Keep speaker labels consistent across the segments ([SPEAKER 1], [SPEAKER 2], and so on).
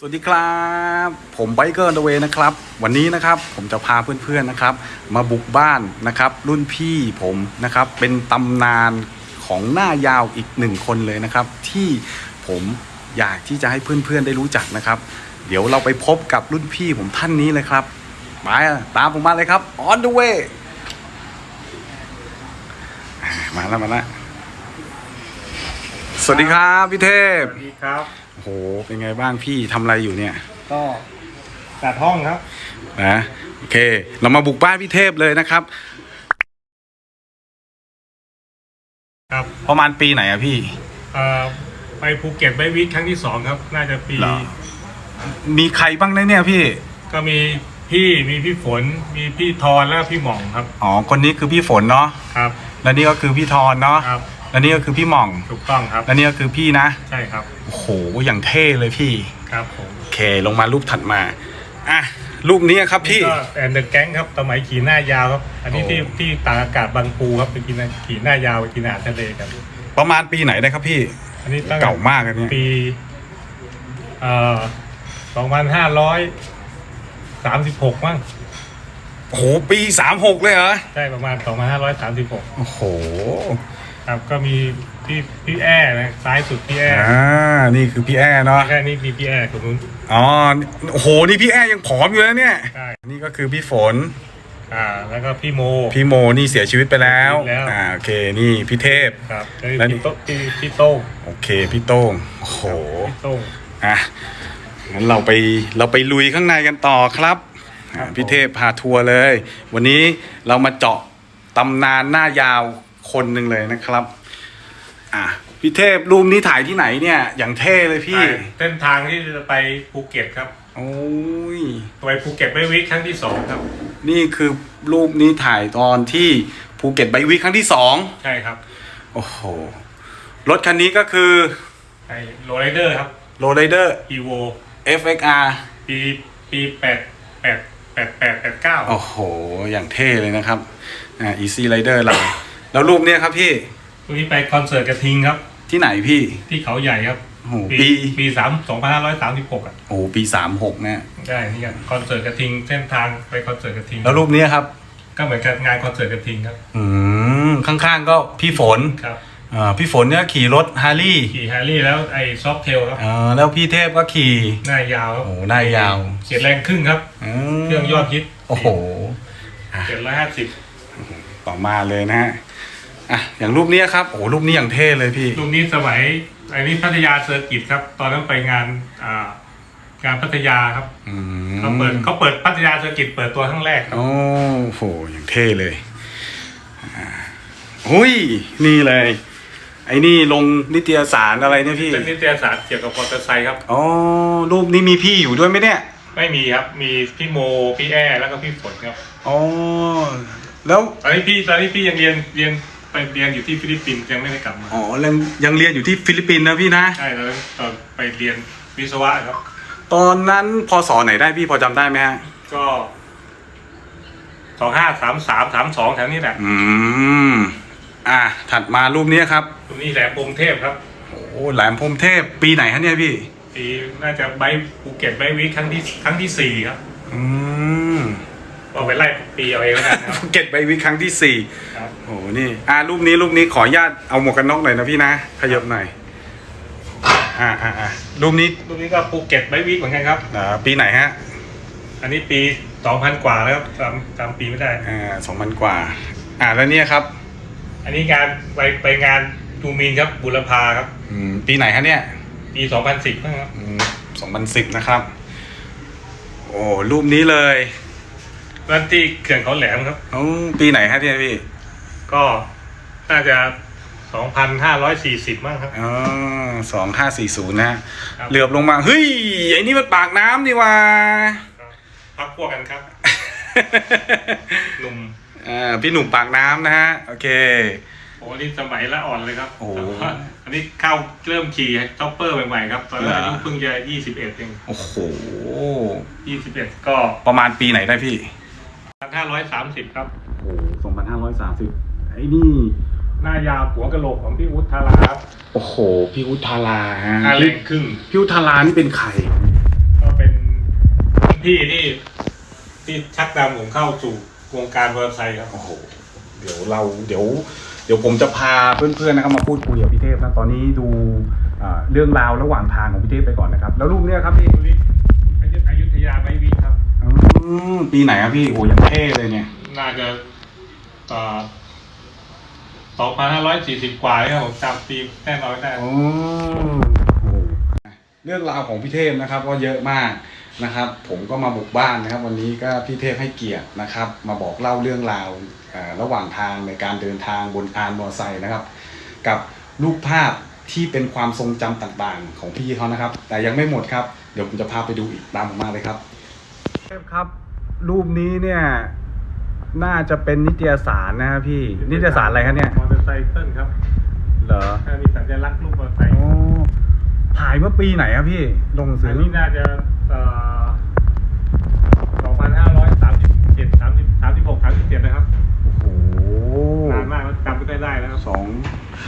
[SPEAKER 1] สวัสดีครับ ผมไบเกอร์เดเวนะครับ วันนี้นะครับผมจะพาเพื่อนๆนะครับ มาบุกบ้านนะครับ รุ่นพี่ผมนะครับ เป็นตำนานของหน้ายาวอีกหนึ่งคนเลยนะครับ ที่ผมอยากที่จะให้เพื่อนๆได้รู้จักนะครับ เดี๋ยวเราไปพบกับรุ่นพี่ผมท่านนี้เลยครับมาตามผมมาเลยครับ on the way มาแล้วมาแล้วสวัสดีครับพี่เทพ
[SPEAKER 2] สวัสดีครับ
[SPEAKER 1] เป็นไงบ้างพี่ทำอะไรอยู่เนี่ย
[SPEAKER 2] ก็จัดห้องครับ
[SPEAKER 1] นะโอเค เรามาบุกบ้านพี่เทพเลยนะครับ
[SPEAKER 2] ครับ
[SPEAKER 1] ประมาณปีไหนอะพี่
[SPEAKER 2] เอ่อไปภูเก็ตไบวิกครั้งที่สองครับ น่าจะปี
[SPEAKER 1] เหรอ มีใครบ้างนะเนี่ยพี่
[SPEAKER 2] ก็มีพี่มีพี่ฝน มีพี่ทอนแล้วก็พี่หม่องครับ
[SPEAKER 1] อ๋อ คนนี้คือพี่ฝนเนาะ
[SPEAKER 2] ครับ
[SPEAKER 1] และนี่ก็คือพี่ทอนเนาะ
[SPEAKER 2] ครับ
[SPEAKER 1] และนี่ก็คือพี่หม่อง
[SPEAKER 2] ถูกต้องครับ
[SPEAKER 1] และนี่ก็คือพี่นะ
[SPEAKER 2] ใช่ครับ
[SPEAKER 1] โอ้โห อย่างเท่เลยพี่
[SPEAKER 2] ครับผม
[SPEAKER 1] โอเคลงมารูปถัดมา อะ รูปนี้ครับพี่
[SPEAKER 2] นี่ก็แอนเดอร์แก๊งครับสมัยขี่หน้ายาวครับ อันนี้
[SPEAKER 1] โอ้
[SPEAKER 2] ที่ที่ตากอากาศบางปูครับไปกินขี่หน้ายาวไปกินอาหารทะเลกัน
[SPEAKER 1] ประมาณปีไหนได้ครับพี่
[SPEAKER 2] อันนี้ตั้ง
[SPEAKER 1] เก่ามากอันเนี้ย
[SPEAKER 2] ปีเอ่อสองพันห้าร้อยสามสิบหกมั้ง
[SPEAKER 1] โอ้โห ปีสามหกเลยเหรอ
[SPEAKER 2] ใช่ประมาณสองพันห้าร้อยสามสิบหก
[SPEAKER 1] โอ้โห
[SPEAKER 2] ครับก็มีพี่พี่แอ้นะซ้ายสุดพี่แอ้
[SPEAKER 1] อ่านี่คือพี่แอเนาะ
[SPEAKER 2] แค่นี้มีพี่แอ้คนนู้น
[SPEAKER 1] อ๋อโอ้โหนี่พี่แอยังผอมอยู่แล้วเนี่ย
[SPEAKER 2] ใช่
[SPEAKER 1] นี่ก็คือพี่ฝน
[SPEAKER 2] อ่า แล้วก็พี่โม
[SPEAKER 1] พี่โมนี่เสียชีวิตไปแล้ว
[SPEAKER 2] เสียชีวิตแล้ว
[SPEAKER 1] อ่าโอเคนี่พี่เทพ
[SPEAKER 2] ครับ
[SPEAKER 1] แล้
[SPEAKER 2] แล้วว
[SPEAKER 1] นี่
[SPEAKER 2] พี่โต้พี่พี่โต้ง
[SPEAKER 1] โอเคพี่โต้งโอ้โห
[SPEAKER 2] พี่โต้ง
[SPEAKER 1] อะงั้นเราไปเราไปลุยข้างในกันต่อครับอ่า
[SPEAKER 2] ครับ
[SPEAKER 1] พี่เทพพาทัวร์เลย วันนี้เรามาเจาะตำนานหน้ายาว คนหนึ่งเลยนะครับ อะพี่เทพรูปนี้ถ่ายที่ไหนเนี่ย อย่างเท่เลยพี่
[SPEAKER 2] ใช่เส้นทางที่จะไปภูเก็ตครับ
[SPEAKER 1] โอ้ย
[SPEAKER 2] ไปภูเก็ตไปวิกครั้งที่สองครับ
[SPEAKER 1] นี่คือรูปนี้ถ่ายตอนที่ภูเก็ตไบวิกครั้งที่สอง
[SPEAKER 2] ใช่ครับ
[SPEAKER 1] โอ้โห รถคันนี้ก็คือ
[SPEAKER 2] ไอโรลเดอร์ครับ
[SPEAKER 1] โรไ r เดอร์
[SPEAKER 2] อีโว
[SPEAKER 1] FXR
[SPEAKER 2] ปีปีแปดแปดแปดแปดแปดเก้า
[SPEAKER 1] โอ้โห อย่างเท่เลยนะครับอ่า Easy Rider เรา แล้วรูปเนี้ยครับพี่
[SPEAKER 2] วันนี้ไปคอนเสิร์ตกระทิงครับ
[SPEAKER 1] ที่ไหนพี่
[SPEAKER 2] ที่เขาใหญ่ครับ
[SPEAKER 1] โอ้โห
[SPEAKER 2] ปี
[SPEAKER 1] ปี
[SPEAKER 2] ปีสามสองพันห้าร้อยสามสิบหกอะ
[SPEAKER 1] โอ้โหปีสามหกนะ
[SPEAKER 2] ใช่นี่กันคอนเสิร์ตกระทิงเส้นทางไปคอนเสิร์ตกระทิง
[SPEAKER 1] แล้วรูปเนี้ยครับ
[SPEAKER 2] ก็เหมือนกับงานคอนเสิร์ตกระทิงครับ
[SPEAKER 1] อืมข้างๆก็พี่ฝน
[SPEAKER 2] ครับ
[SPEAKER 1] อ่าพี่ฝนเนี่ยขี่รถฮาร์ลี่
[SPEAKER 2] ขี่แฮร์รี่แล้วไอ้ซอฟเทลครับ
[SPEAKER 1] อ่าแล้วพี่เทพก็ขี่
[SPEAKER 2] หน้ายาวครับ
[SPEAKER 1] โอ้หน้ายาว
[SPEAKER 2] เสียดแรงครึ่งครับ
[SPEAKER 1] ม
[SPEAKER 2] เครื่องยอดฮิต
[SPEAKER 1] โอ้โห
[SPEAKER 2] เจ็ดร้อยห้าสิบ
[SPEAKER 1] ต่อมาเลยนะฮะ อะอย่างรูปเนี้ยครับโอ้โหรูปนี้อย่างเท่เลยพี่
[SPEAKER 2] ตรงนี้สมัยอันนี้พัทยาเซอร์กิตครับ ตอนนั้นไปงานอ่างานพัทยาครับ
[SPEAKER 1] อืม
[SPEAKER 2] เขาเปิดเขาเปิดพัทยาเซอร์กิตเปิดตัวครั้งแรกครับ
[SPEAKER 1] โอ้โหอย่างเท่เลยอ่าหุยนี่เลย ไอ้นี่ลงนิตยสารอะไรเนี่ยพี่
[SPEAKER 2] เป็นนิตยสารเกี่ยวกับมอเตอร์ไซค์ครับ
[SPEAKER 1] อ๋อรูปนี้มีพี่อยู่ด้วยไหมเนี่ย
[SPEAKER 2] ไม่มีครับ มีพี่โม พี่แอ้แล้วก็พี่ฝนครับ
[SPEAKER 1] อ๋อแล้ว
[SPEAKER 2] ตอนนี้พี่ตอนนี้พี่ยังเรียนเรียนไป เรียนอยู่ที่ฟิลิปปินส์ยังไม่ได้กลับมา
[SPEAKER 1] อ๋อยังยังเรียนอยู่ที่ฟิลิปปินส์นะพี่นะ
[SPEAKER 2] ใช่ตอนนั้นตอนไปเรียนวิศวะครับ
[SPEAKER 1] ตอนนั้นพศไหนได้พี่พอจำได้ไหมฮะ
[SPEAKER 2] ก็สองห้าสามสามสามสองแถวนี้แหละ
[SPEAKER 1] อืมอะถัดมารูปนี้ครับ
[SPEAKER 2] ตรงนี้แหลมพรหมเทพครับ
[SPEAKER 1] โอ้แหลมพรหมเทพปีไหนฮะเนี่ยพี่
[SPEAKER 2] ปีน่าจะไบค์ภูเก็ตไบค์วีคครั้งที่ครั้งที่สี่ครับ
[SPEAKER 1] อืม
[SPEAKER 2] ก็ไปไล่ปีเอาเองแล้วกันครับ
[SPEAKER 1] ภูเก็ตไปวิครั้งที่สี่
[SPEAKER 2] ครับ
[SPEAKER 1] โอ้โหนี่อ่ารูปนี้รูปนี้ขออนุญาตเอาหมวกกันน็อกหน่อยนะพี่นะขยับหน่อยอ่าอ่าอ่ารูปนี้
[SPEAKER 2] รูปนี้ก็ภูเก็ตไบค์วีคเหมือนกันครับ
[SPEAKER 1] อ่าปีไหนฮะ
[SPEAKER 2] อันนี้ปีสองพันกว่าแล้วครับจำจำปีไม่ได้
[SPEAKER 1] อ่าสองพันกว่า อ่าแล้วเนี่ยครับ
[SPEAKER 2] อันนี้งานไปไปงานทูมีนครับบุรพาครับ
[SPEAKER 1] อืมปีไหนฮะเนี่ย
[SPEAKER 2] ปีสองพันสิบครับ
[SPEAKER 1] สองพันสิบนะครับ โอ้รูปนี้เลย
[SPEAKER 2] นั่นที่เขื่อนเขาแหลมครับ
[SPEAKER 1] อ๋อปีไหนฮะเนี่ยพี่
[SPEAKER 2] ก็น่าจะสองพันห้าร้อยสี่สิบมั้งครับ
[SPEAKER 1] อ๋อสองห้าสี่ศูนย์นะฮะเหลือบลงมา เฮ้ย ไอ้นี่มันปากน้ำนี่ว่า
[SPEAKER 2] พักพวกกันครับ หนุ่ม
[SPEAKER 1] อ่าพี่หนุ่มปากน้ำนะฮะ โอเค
[SPEAKER 2] โอ้นี่สมัยละอ่อนเลยครับ
[SPEAKER 1] โอ้
[SPEAKER 2] แต่ว่าอันนี้เข้าเริ่มขี่ท็อปเปอร์ใหม่ๆครับ ตอนนั้น
[SPEAKER 1] เหรอ
[SPEAKER 2] อายุเพิ่งจะยี่สิบเอ็ดเอง
[SPEAKER 1] โอ้โห
[SPEAKER 2] ยี่สิบเอ็ดก็
[SPEAKER 1] ประมาณปีไหนได้พี่
[SPEAKER 2] พันห้าร้อยสามสิบครับ
[SPEAKER 1] โอ้สองพันห้าร้อยสามสิบไอ้นี่
[SPEAKER 2] หน้ายาวหัวกะโหลกของพี่อุทธาราครับ
[SPEAKER 1] โอ้โห พี่อุทาราฮะ
[SPEAKER 2] ห้าเล็กครึ่ง
[SPEAKER 1] พี่อุทารานี่เป็นใคร
[SPEAKER 2] พี่ที่ที่ชักนำผมเข้าสู่วงการมอเตอร์ไซค์ครับ
[SPEAKER 1] โอ้โห เดี๋ยวเราเดี๋ยว เดี๋ยวผมจะพาเพื่อนๆนะครับมาพูดคุยกับพี่เทพนะตอนนี้ดูอ่าเรื่องราวระหว่างทางของพี่เทพไปก่อนนะครับ แล้วรูปเนี้ยครับพี่
[SPEAKER 2] อยุอยุธยาไบวิกครับ
[SPEAKER 1] อื มปีไหนครับพี่โอ้ยังเท่เลยเนี่ย
[SPEAKER 2] น่าจะสองพันห้าร้อยสี่สิบกว่าเนี่ยผมจำปีแน่นอนได้
[SPEAKER 1] โอ้โหเรื่องราวของพี่เทพนะครับก็เยอะมากนะครับ ผมก็มาบุกบ้านนะครับ วันนี้ก็พี่เทพให้เกียรตินะครับ มาบอกเล่าเรื่องราวเอ่อระหว่างทางในการเดินทางบนอานมอเตอร์ไซค์นะครับ กับรูปภาพที่เป็นความทรงจำต่างๆ ของพี่เขานะครับ แต่ยังไม่หมดครับ เดี๋ยวผมจะพาไปดูอีกตามผมมาเลยครับเทพ ครับ รูปนี้เนี่ย น่าจะเป็นนิตยสารนะครับพี่ นิตยสารอะไรครับเนี่ย
[SPEAKER 2] มอเตอร์ไซค์เติ้ลครับ
[SPEAKER 1] เหรอ
[SPEAKER 2] ถ้ามีสัญลักษณ์รูปมอเตอร์ไซค์
[SPEAKER 1] โอ้ถ่ายเมื่อปีไหนครับพี่ ลงหนังสื
[SPEAKER 2] อั
[SPEAKER 1] อน
[SPEAKER 2] นี้น่าจะสองพันห้าร้อยสามสิบเจ็ดสามสิบสามสิบหกสามสิบเจ็ดนะครับ
[SPEAKER 1] โอ้โห
[SPEAKER 2] นานมากแล้วจำไม่ค่อยได้แล้วครับ
[SPEAKER 1] สอง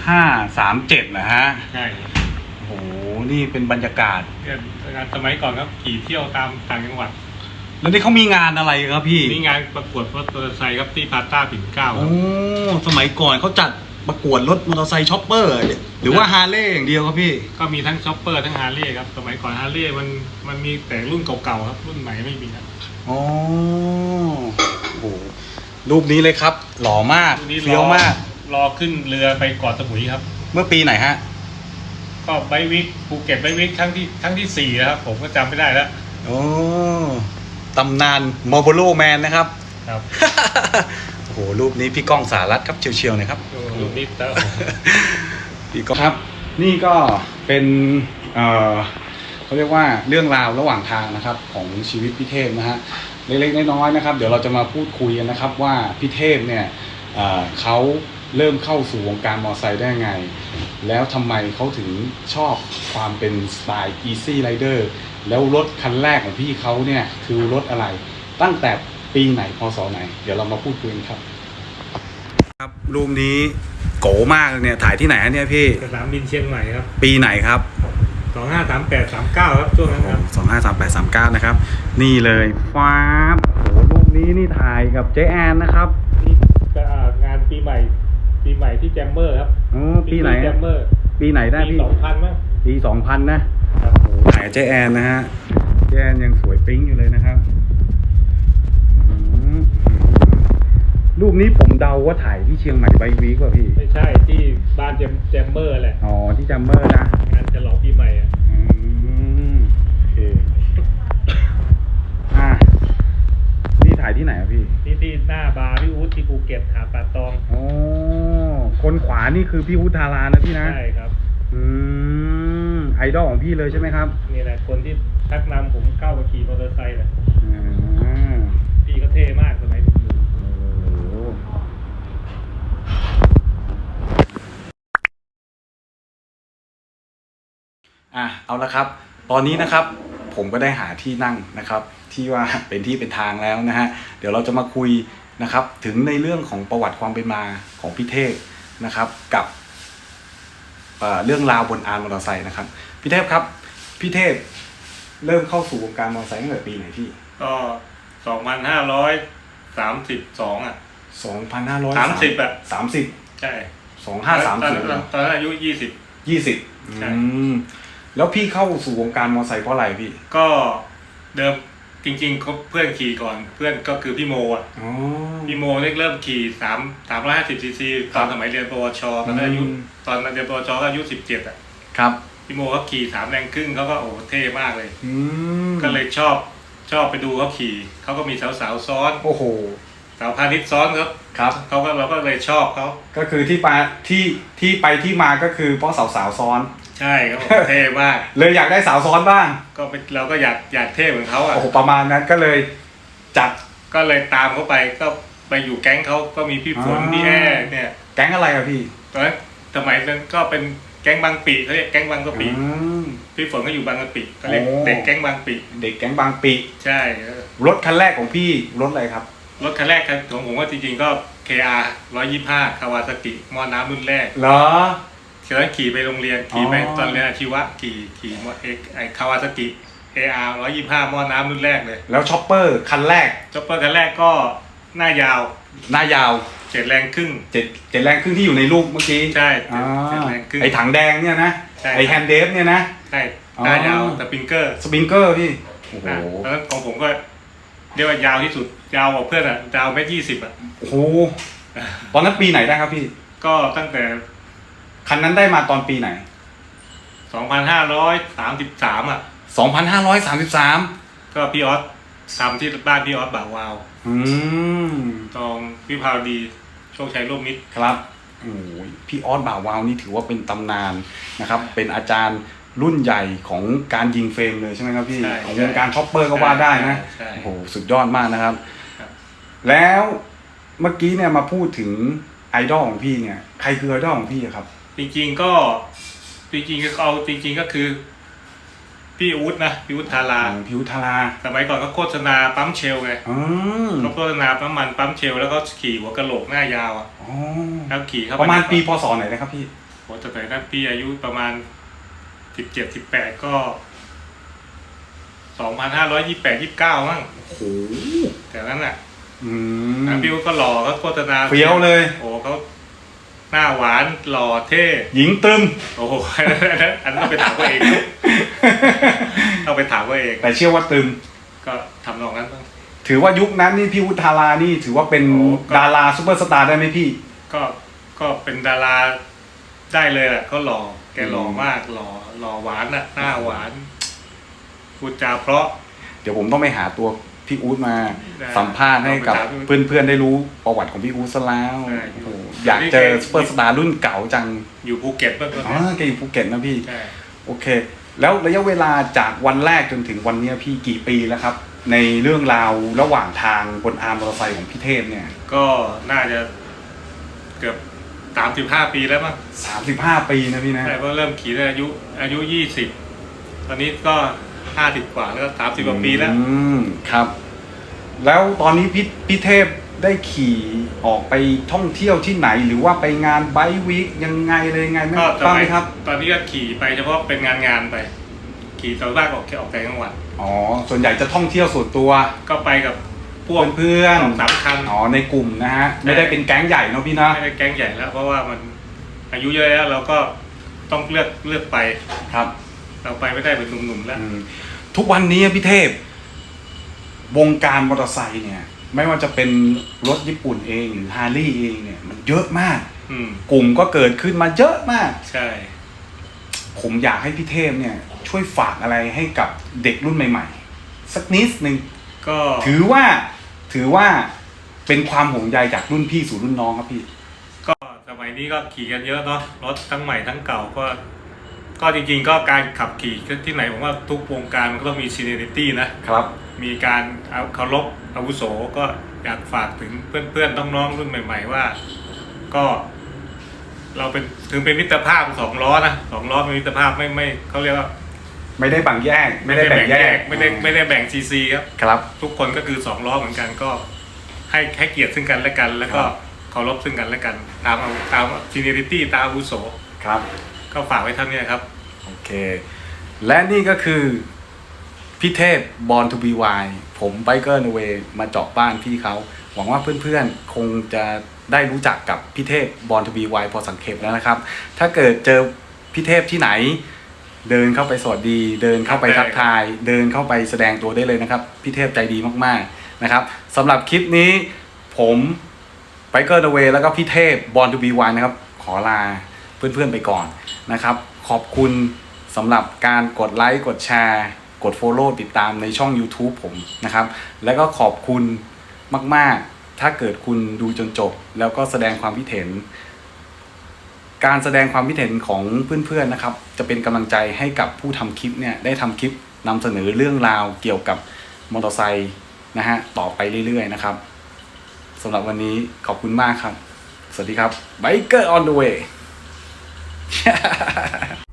[SPEAKER 1] ห้าสามเจ็ดนะฮะ
[SPEAKER 2] ใช่
[SPEAKER 1] โอ้โห นี่เป็นบรรยากาศ
[SPEAKER 2] เนี่ยงานสมัยก่อนครับขี่เที่ยวตามต่างจังหวัด
[SPEAKER 1] แล้วนี่เขามีงานอะไรครับพี่
[SPEAKER 2] นี่งานประกวดมอเตอร์ไซค์ครับที่พาต้าปิ่นเกล้าค
[SPEAKER 1] โอ้
[SPEAKER 2] รับ
[SPEAKER 1] สมัยก่อนเขาจัดประกวดรถมอเตอร์ไซค์ช็อปเปอร์ หรือว่าฮาร์เลย์อย่างเดียวครับพี่
[SPEAKER 2] ก็มีทั้งช็อปเปอร์ทั้งฮาร์เลย์ครับสมัยก่อนฮาร์เลย์มันมันมีแต่รุ่นเก่าๆครับ รุ่นใหม่ไม่มีครับ
[SPEAKER 1] อ๋อโอ้โหรูปนี้เลยครับ หล่อมาก
[SPEAKER 2] รุ่นนี้รอ
[SPEAKER 1] เฟี้ยวมาก
[SPEAKER 2] รอขึ้นเรือไปเกาะสมุยครับ
[SPEAKER 1] เมื่อปีไหนฮะ
[SPEAKER 2] ก็ไบวิกภูเก็ตไบวิกครั้งที่ครั้งที่สี่แล้วครับผมก็จำไม่ได้แล้ว
[SPEAKER 1] โอ้ ตำนานมอร์โบโลแมนนะครับ
[SPEAKER 2] ครับ
[SPEAKER 1] โอ้โห รูปนี้พี่ก้องสารัตครับเชียวๆหนะครับ
[SPEAKER 2] รุ่นนี้แต่
[SPEAKER 1] พี่ก้องครับ นี่ก็เป็นเอ่อเขาเรียกว่าเรื่องราวระหว่างทางนะครับของชีวิตพี่เทพนะฮะ เล็กๆน้อยๆนะครับ เดี๋ยวเราจะมาพูดคุยกันนะครับว่าพี่เทพเนี่ยเอ่อเขาเริ่มเข้าสู่วงการมอเตอร์ไซค์ได้ไง แล้วทำไมเขาถึงชอบความเป็นสไตล์ Easy Rider แล้วรถคันแรกของพี่เขาเนี่ยคือรถอะไร ตั้งแต่ปีไหนพศไหน เดี๋ยวเรามาพูดคุยกันครับ ครับรูปนี้โกมากเลยเนี่ยถ่ายที่ไหนอะเนี่ยพี่
[SPEAKER 2] สนามบินเชียงใหม่ครับ
[SPEAKER 1] ปีไหนครับ
[SPEAKER 2] สองห้าสามแปดสามเก้าครับช่วงนั้นครับ
[SPEAKER 1] สองห้าสามแปดสามเก้านะครับ นี่เลยฟ้าบโอ้โหรูปนี้นี่ถ่ายกับเจ๊แอนนะครับ
[SPEAKER 2] นี่ก็อ่างานปีใหม่ ปีใหม่ที่แจมเมอร์ครับ
[SPEAKER 1] อ๋อปีไหน
[SPEAKER 2] แจ
[SPEAKER 1] อะ
[SPEAKER 2] มเมอร์
[SPEAKER 1] ปีไหนได้
[SPEAKER 2] ปี
[SPEAKER 1] พี่
[SPEAKER 2] สองพันมั้ง
[SPEAKER 1] ปีสองพันนะ กับเจ๊แอนนะฮะเจ๊แอนยังสวยปิ๊งอยู่เลยนะครับอืมรูปนี้ผมเดาว่าถ่ายที่เชียงใหม่ไบวีกว่าพี่
[SPEAKER 2] ไม่ใช่ที่บ้านแจมแจมเมอร์แหละ
[SPEAKER 1] อ๋อที่จัมเมอร์นะ
[SPEAKER 2] งานฉลองปีใหม่อะ
[SPEAKER 1] อืมโอเคอ่านี่ถ่ายที่ไหนอะพี่
[SPEAKER 2] ที่ที่หน้าบาร์พี่อู๊ดที่ภูเก็ตหาดป่าตอง
[SPEAKER 1] อ๋อ คนขวานี่คือพี่อุทธารานะพี่นะ
[SPEAKER 2] ใช่ครับ
[SPEAKER 1] อืม ไอดอลของพี่เลยใช่ไหมครับ
[SPEAKER 2] นี่แหละคนที่ชักนำผมเข้ามาขี่มอเตอร์ไซค์แหละ
[SPEAKER 1] อ่า
[SPEAKER 2] พี่ก็เท่มากสมัยหนุ่ม
[SPEAKER 1] โอ้โหอะเอาละครับ ตอนนี้นะครับผมก็ได้หาที่นั่งนะครับ ที่ว่า เป็นที่เป็นทางแล้วนะฮะเดี๋ยวเราจะมาคุยนะครับ ถึงในเรื่องของประวัติความเป็นมาของพี่เทพนะครับ กับเอ่อเรื่องราวบนอานมอเตอร์ไซค์นะครับ พี่เทพครับ พี่เทพเริ่มเข้าสู่วงการมอเตอร์ไซค์ตั้งแต่ปีไหนพี่
[SPEAKER 2] ๆก็สองพันห้าร้อยสามสิบสองอะ
[SPEAKER 1] สองพันห้าร้อย
[SPEAKER 2] สามสิบอะ
[SPEAKER 1] สามสิบ
[SPEAKER 2] ใช่
[SPEAKER 1] สองห้าสาม
[SPEAKER 2] ตอน
[SPEAKER 1] ศูน
[SPEAKER 2] นั้น
[SPEAKER 1] ย์
[SPEAKER 2] ตอนนั้นอายุยี่สิบ
[SPEAKER 1] ยี่สิบ
[SPEAKER 2] ใช่
[SPEAKER 1] แล้วพี่เข้าสู่วงการมอเตอร์ไซค์เพราะอะไรพี่
[SPEAKER 2] ก็เดิมจริงๆเขาเพื่อนขี่ก่อนเพื่อนก็คือพี่โมอะ
[SPEAKER 1] อ๋อ
[SPEAKER 2] พี่โมเริ่มขี่สามสามร้อยห้าสิบซีซีตอนสมัยเรียนปวชตอนนั้นอายุ
[SPEAKER 1] อืม
[SPEAKER 2] ตอนเรียนปวชก็อายุสิบเจ็ดอะ
[SPEAKER 1] ครับ
[SPEAKER 2] พี่โมเขาขี่สามแรงครึ่งเขาก็โอ้โหเท่มากเลย
[SPEAKER 1] อืม
[SPEAKER 2] ก็เลยชอบชอบไปดูเขาขี่เขาก็มีสาวๆซ้อน
[SPEAKER 1] โอ้โห
[SPEAKER 2] สาวพาณิชย์ซ้อนครับ
[SPEAKER 1] ครับ
[SPEAKER 2] เขาก็เราก็เลยชอบเขา
[SPEAKER 1] ก็คือที่ไปที่ที่ไปที่มาก็คือเพราะสาวสาวๆซ้อน
[SPEAKER 2] ใช่เขาบอกเท่มาก
[SPEAKER 1] เลยอยากได้สาวซ้อนบ้าง
[SPEAKER 2] ก็ไปเราก็อยากอยากเท่เหมือนเขาอะ
[SPEAKER 1] โอ้โหประมาณนั้นก็เลยจัด
[SPEAKER 2] ก็เลยตามเขาไปก็ไปอยู่แก๊งเขาก็มีพี่ฝน
[SPEAKER 1] อ่า
[SPEAKER 2] พี่แอ้เนี่ย
[SPEAKER 1] แก๊งอะไรอะพี่
[SPEAKER 2] ตอนนั้นสมัยนั้นก็เป็น แก๊งบางปีเขาเรียกแก๊งบางกะปิ
[SPEAKER 1] อืม
[SPEAKER 2] พี่ฝนก็อยู่บางกะปิก็เรียก
[SPEAKER 1] โอ้
[SPEAKER 2] เด็กแก๊งบางปี
[SPEAKER 1] เด็กแก๊งบางปี
[SPEAKER 2] ใช่เออ
[SPEAKER 1] รถคันแรกของพี่รถอะไรครับ
[SPEAKER 2] รถคันแรกของผมว่าจริงๆก็ KR 125คาวาซากิมอน้ำรุ่นแรก
[SPEAKER 1] เหรอ
[SPEAKER 2] ตอนนั้นขี่ไปโรงเรียนขี่ไป
[SPEAKER 1] อ๋อ
[SPEAKER 2] ตอนเรียนอาชีวะขี่ขี่มอเอกไอคาวาซากิ AR 125หม้อน้ำรุ่นแรกเลย
[SPEAKER 1] แล้วช็อปเปอร์คันแรก
[SPEAKER 2] จ็อปเปอร์คันแรกก็หน้ายาว
[SPEAKER 1] หน้ายาว
[SPEAKER 2] เจ็ดแรงครึ่ง
[SPEAKER 1] เจ็ดเจ็ดแรงครึ่งที่อยู่ในรูปเมื่อกี้
[SPEAKER 2] ใช่
[SPEAKER 1] อ่า
[SPEAKER 2] เจ็ดแรงครึ่ง
[SPEAKER 1] ไอถังแดงเนี่ยนะ
[SPEAKER 2] ใช่
[SPEAKER 1] ไอแฮนด์เดฟเนี่ยนะ
[SPEAKER 2] ใช่
[SPEAKER 1] อ๋อ
[SPEAKER 2] หน้ายาวสปริงเกอร์
[SPEAKER 1] สปริงเกอร์พี่โอ้โห
[SPEAKER 2] อะแล้วของผมก็เรียกว่ายาวที่สุดยาวกว่าเพื่อนอะยาวเมตรยี่สิบอะ
[SPEAKER 1] โอ้โหตอนนั้นปีไหนได้ครับพี่
[SPEAKER 2] ก็ตั้งแต่
[SPEAKER 1] คันนั้นได้มาตอนปีไหน
[SPEAKER 2] สองพันห้าร้อยสามสิบสามอะ
[SPEAKER 1] 2533
[SPEAKER 2] ก็พี่ออสทำที่บ้านพี่ออสบ่าววาว
[SPEAKER 1] อืม
[SPEAKER 2] ตรงวิภาวดีโช คชัยร่วมมิตร
[SPEAKER 1] ครับโอ้ยพี่ออสบ่าววาวนี่ถือว่าเป็นตำนานนะครับ เป็นอาจารย์รุ่นใหญ่ของการยิงเฟรมเลยใช่ไหมครับพี่
[SPEAKER 2] ใช่
[SPEAKER 1] ของวงการช็อปเปอร์ก็ว่าได้นะ
[SPEAKER 2] ใช่
[SPEAKER 1] โอ้โหสุดยอดมากนะครับ
[SPEAKER 2] ครับ
[SPEAKER 1] แล้วเมื่อกี้เนี่ยมาพูดถึงไอดอลของพี่เนี่ย ใครคือไอดอลของพี่อะครับ
[SPEAKER 2] จริงๆก็จริงๆก็เอาจริง ๆก็คือ พี่อู๊ดนะพี่อู๊ดทารา
[SPEAKER 1] พิวทารา
[SPEAKER 2] สมัยก่อนก็โฆษณาปั๊มเชลไง
[SPEAKER 1] อืม
[SPEAKER 2] เขาโฆษณาน้ำมันปั๊มเชลแล้วก็ขี่หัวกะโหลกหน้ายาวอะ
[SPEAKER 1] อ๋อ
[SPEAKER 2] แล้วขี่เข้า
[SPEAKER 1] ประมาณ
[SPEAKER 2] ใน
[SPEAKER 1] ปีพศไหนนะครับพี่
[SPEAKER 2] โอ้แต่ไหนนั้นพี่อายุประมาณสิบเจ็ดสิบแปดก็สองพันห้าร้อยยี่แปดยี่เก้ามั้ง
[SPEAKER 1] โอ้โห
[SPEAKER 2] แต่นั้นน่ะ
[SPEAKER 1] อืม
[SPEAKER 2] แล้วพี่อู๊ดก็หล่อเขาโฆษณา
[SPEAKER 1] เฟี้ยวเลย
[SPEAKER 2] โอ้เขา หน้าหวานหล่อเท่
[SPEAKER 1] หญิงตึม
[SPEAKER 2] โอ้โหอันนั้นอันนั้นต้องไปถามเขาเองต้องไปถามเขาเอง
[SPEAKER 1] แต่เชื่อว่าตึม
[SPEAKER 2] ก็ทำนองนั้นบ้าง
[SPEAKER 1] ถือว่ายุคนั้นนี่พี่วุฒารานี่ถือว่าเป็น
[SPEAKER 2] โอ้ก็
[SPEAKER 1] ดาราซูเปอร์สตาร์ได้ไหมพี่
[SPEAKER 2] ก็ก็เป็นดาราได้เลยแหละก็หล่อแกหล่อมากหล่อหล่อหวานน่ะหน้าหวานพูดจาเพราะ
[SPEAKER 1] เดี๋ยวผมต้องไปหาตัว พี่อู๊ดมา
[SPEAKER 2] ได้
[SPEAKER 1] สัมภาษณ์ให้กับ
[SPEAKER 2] ลองไปถาม
[SPEAKER 1] เพื่อนๆได้รู้ประวัติของพี่อู๊ดซะแล้ว
[SPEAKER 2] ใช่
[SPEAKER 1] โอ้โหอยากเจอซูเปอร์สตาร์รุ่นเก่าจัง
[SPEAKER 2] อยู่ภูเก็ตบ้างก็
[SPEAKER 1] อ๋อแกอยู่ภูเก็ตนะพี่
[SPEAKER 2] ใช่
[SPEAKER 1] โอเค แล้วระยะเวลาจากวันแรกจนถึงวันเนี้ยพี่กี่ปีแล้วครับ ในเรื่องราวระหว่างทางบนอาร์มมอเตอร์ไซค์ของพี่เทพเนี่ย
[SPEAKER 2] ก็น่าจะเกือบสามสิบห้าปีแล้วมั้ง
[SPEAKER 1] สามสิบห้าปีนะพี่นะ
[SPEAKER 2] ใช่เพราะเริ่มขี่ตั้งแต่อายุอายุยี่สิบตอนนี้ก็ห้าสิบกว่าแล้วก็สามสิบกว่าปีแล้ว
[SPEAKER 1] อืมครับ แล้วตอนนี้พี่พี่เทพได้ขี่ออกไปท่องเที่ยวที่ไหน หรือว่าไปงานไบค์วีคยังไงเลยยังไงไหม
[SPEAKER 2] ก็ส
[SPEAKER 1] บ้าง
[SPEAKER 2] มั
[SPEAKER 1] ไห
[SPEAKER 2] ย
[SPEAKER 1] มครับ
[SPEAKER 2] ตอนนี้ก็ขี่ไปเฉพาะเป็นงานงานๆไป ขี่ตอนแรกออกแค่ออกแต่จังหวัด
[SPEAKER 1] อ๋อ ส่วนใหญ่จะท่องเที่ยวส่วนตัว
[SPEAKER 2] ก็ไปกับพวก
[SPEAKER 1] เพื่อน
[SPEAKER 2] สองสามคัน
[SPEAKER 1] ๆอ๋อในกลุ่มนะฮะ ไม่ได้เป็นแก๊งใหญ่เนอะพี่นะ
[SPEAKER 2] ไม่ได้แก๊งใหญ่แล้ว เพราะว่ามันอายุเยอะแล้วเราก็ต้องเลือกเลือกไป
[SPEAKER 1] ครับ
[SPEAKER 2] เราไปไม่ได้เป็นหนุ่มๆแล้ว
[SPEAKER 1] อืมทุกวันนี้พี่เทพ วงการมอเตอร์ไซค์เนี่ย ไม่ว่าจะเป็นรถญี่ปุ่นเองหรือฮาร์ลีเองเนี่ยมันเยอะมาก
[SPEAKER 2] อืม
[SPEAKER 1] กลุ่มก็เกิดขึ้นมาเยอะมาก
[SPEAKER 2] ใช่
[SPEAKER 1] ผมอยากให้พี่เทพเนี่ย ช่วยฝากอะไรให้กับเด็กรุ่นใหม่ ๆ สักนิดหนึ่ง
[SPEAKER 2] ก็
[SPEAKER 1] ถือว่าถือว่าเป็นความห่วงใยจากรุ่นพี่สู่รุ่นน้องครับพี่
[SPEAKER 2] ก็สมัยนี้ก็ขี่กันเยอะเนาะรถทั้งใหม่ทั้งเก่าก็ ก็จริงๆก็การขับขี่ที่ไหนผมว่าทุกวงการมันก็ต้องมีซีเนริตี้นะ
[SPEAKER 1] ครับ
[SPEAKER 2] มีการเอาเคารพอาวุโสก็อยากฝากถึงเพื่อนๆน้องๆรุ่นใหม่ ๆ ว่า ก็ เราเป็นถึงเป็นมิตรภาพสองล้อนะสองล้อเป็นมิตรภาพไม่ไม่เขาเรียกว่า
[SPEAKER 1] ไม่ได้แบ่งแยก ไม่ได้แบ่งแยก
[SPEAKER 2] ไม่ได้ไม่ได้แบ่งซีซีครับ
[SPEAKER 1] ครับ
[SPEAKER 2] ทุกคนก็คือสองล้อเหมือนกันก็ ให้ให้เกียรติซึ่งกันและกัน แล้วก็
[SPEAKER 1] ครับ
[SPEAKER 2] เคารพซึ่งกันและกัน ตามเอาตามซีเนริตี้ตามอาวุโส
[SPEAKER 1] ครับ
[SPEAKER 2] ก็ฝากไว้เท่านี้ครับ
[SPEAKER 1] โอเค และนี่ก็คือ พี่เทพ Born to be Wild ผมไบเกอร์นเวมาเจาะบ้านพี่เขาหวังว่าเพื่อนๆ คงจะได้รู้จักกับพี่เทพ Born to be Wild พอสังเกตแล้วนะครับ ถ้าเกิดเจอพี่เทพที่ไหน เดินเข้าไปสวัสดี เดินเข้าไปทักทาย เดินเข้าไปแสดงตัวได้เลยนะครับ พี่เทพใจดีมากๆนะครับสำหรับคลิปนี้ผมไบเกอร์นเวแล้วก็พี่เทพ Born to be Wild นะครับ ขอลา เพื่อนๆไปก่อนนะครับ ขอบคุณสำหรับการกดไลค์กดแชร์ กด Follow ติดตามในช่อง YouTube ผมนะครับ แล้วก็ขอบคุณมากๆ ถ้าเกิดคุณดูจนจบ แล้วก็แสดงความคิดเห็น การแสดงความคิดเห็นของเพื่อนๆนะครับ จะเป็นกำลังใจให้กับผู้ทำคลิปเนี่ยได้ทำคลิปนำเสนอเรื่องราวเกี่ยวกับมอเตอร์ไซค์นะฮะต่อไปเรื่อยๆนะครับสำหรับวันนี้ขอบคุณมากครับ สวัสดีครับ Biker on the way Yeah.